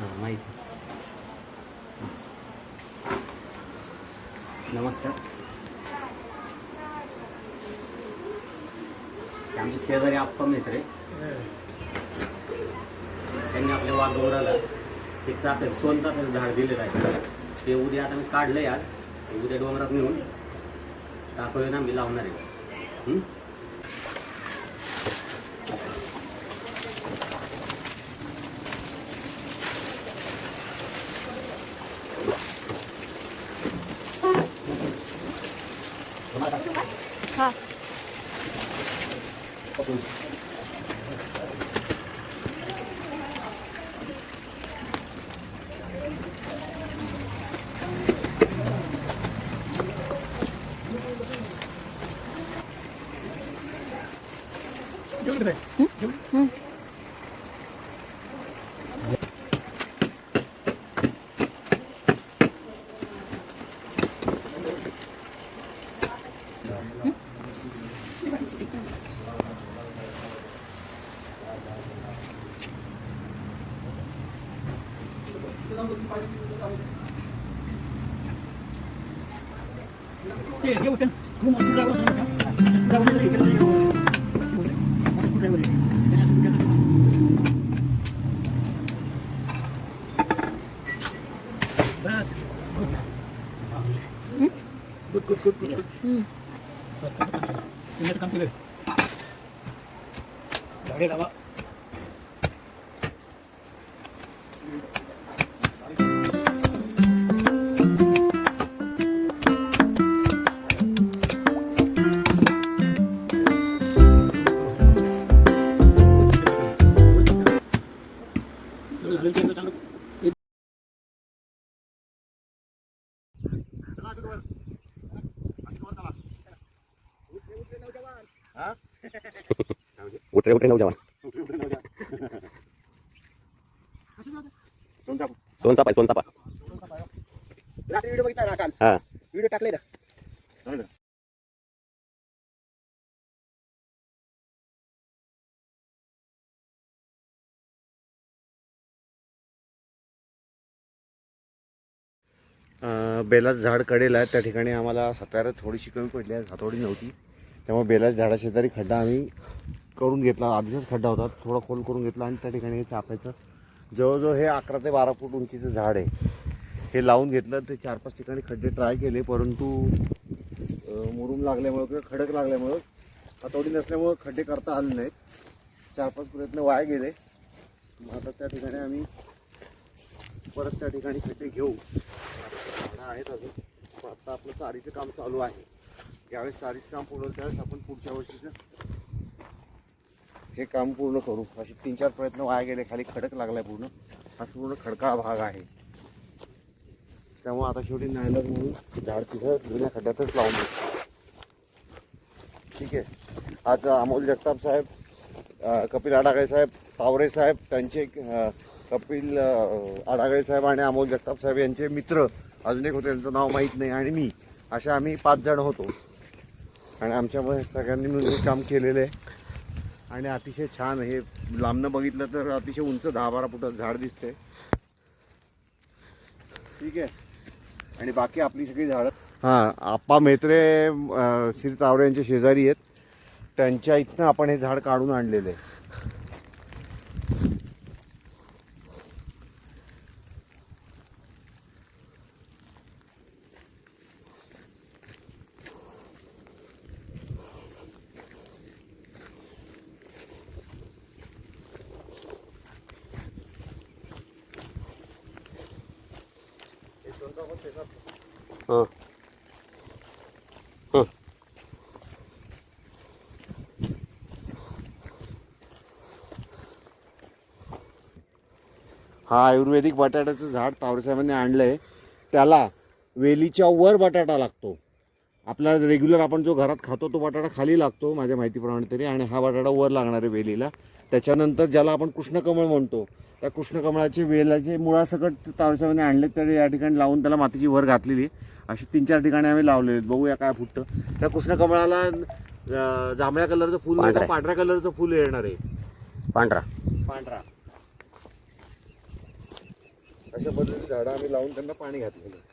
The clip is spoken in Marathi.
हां माहिती. नमस्कार. आमचे शेजारी आप्पा मित्र आहे. त्यांनी आपल्या वाघोराला एक चाफे सोन चाफ्याचं झाड दिलेलं आहे. ते उद्या आता मी काढलंय आज. ते उद्या डोंगरात नेऊन टाकवले ना मी लावणार आहे. हं? हा एवढं आहे. ते हे होतं. तू Good, good, good, good. Hmm. So, tekan, tekan, tekan. Ini tekan pilih. Dari lama. उतरे उतरे नऊ जवान सोनचापा आहे. सोनचापा रात्री व्हिडिओ बघितला ना काल? हा. व्हिडिओ टाकले ना? बेलाच झाड कडेल आहे त्या ठिकाणी आम्हाला हाताळत थोडीशी कमी पडली आहे. हातोडी नव्हती. त्यामुळे बेलाच झाडाशेजारी खड्डा आम्ही करून घेतला. आधीचाच खड्डा होता. थोडा खोल करून घेतला आणि त्या ठिकाणी हे चापायचं. जवळजवळ हे अकरा ते बारा फूट उंचीचं झाड आहे. हे लावून घेतलं ते चार पाच ठिकाणी खड्डे ट्राय केले. परंतु मुरूम लागल्यामुळं किंवा खडक लागल्यामुळं हातोडी नसल्यामुळं खड्डे करता आले नाहीत. चार पाच प्रयत्न वाया गेले. मग आता त्या ठिकाणी आम्ही परत त्या ठिकाणी खड्डे घेऊ. आहेत अजून. पण आता आपलं चारीचं काम चालू आहे. ज्यावेळेस चारीचं काम पूर्ण त्यावेळेस आपण पुढच्या वर्षीचं हे काम पूर्ण करू. असे तीन चार प्रयत्न वाया गेले. खाली खडक लागलाय पूर्ण. हा पूर्ण खडकाळ भाग आहे. त्यामुळे आता शेवटी नायलर म्हणून झाड तिथं जुन्या खड्ड्यातच लावून ठीक आहे. आज अमोल जगताप साहेब कपिल आडागळे साहेब तावरे साहेब त्यांचे कपिल आडागळे साहेब आणि अमोल जगताप साहेब यांचे मित्र अजून एक होते त्यांचं नाव माहीत नाही आणि मी असे आम्ही पाच जण होतो. आणि आमच्यामध्ये सगळ्यांनी मिळून काम केलेलं आहे. आणि अतिशय छान हे लांबनं बघितलं तर अतिशय उंच दहा बारा फुटात झाड दिसते ठीक आहे. आणि बाकी आपली सगळी झाडं. हां आप्पा मेत्रे श्री तावरे यांचे शेजारी आहेत. त्यांच्या इथनं आपण हे झाड काढून आणलेलं आहे. हां. हां. हा आयुर्वेदिक बटाट्याचं झाड पावसामध्ये आणलं आहे त्याला वेलीच्या वर बटाटा लागतो. आपला रेग्युलर आपण जो घरात खातो तो बटाटा खाली लागतो माझ्या माहितीप्रमाणे तरी आणि हा बटाटा वर लागणार आहे वेलीला. त्याच्यानंतर ज्याला आपण कृष्णकमळ म्हणतो त्या कृष्णकमळाचे वेलाचे मुळासकट तावरेसाहेबांनी आणले तर या ठिकाणी लावून त्याला मातीची वर घातलेली. अशी तीन चार ठिकाणी आम्ही लावलेले आहेत. बघूया काय फुटतं. त्या कृष्णकमळाला जांभळ्या कलरचं फुल नाही. पांढऱ्या कलरचं फुल येणार आहे. पांढरा. पांढरा. अशा पद्धतीची झाडं आम्ही लावून त्यांना पाणी घातलेलं आहे.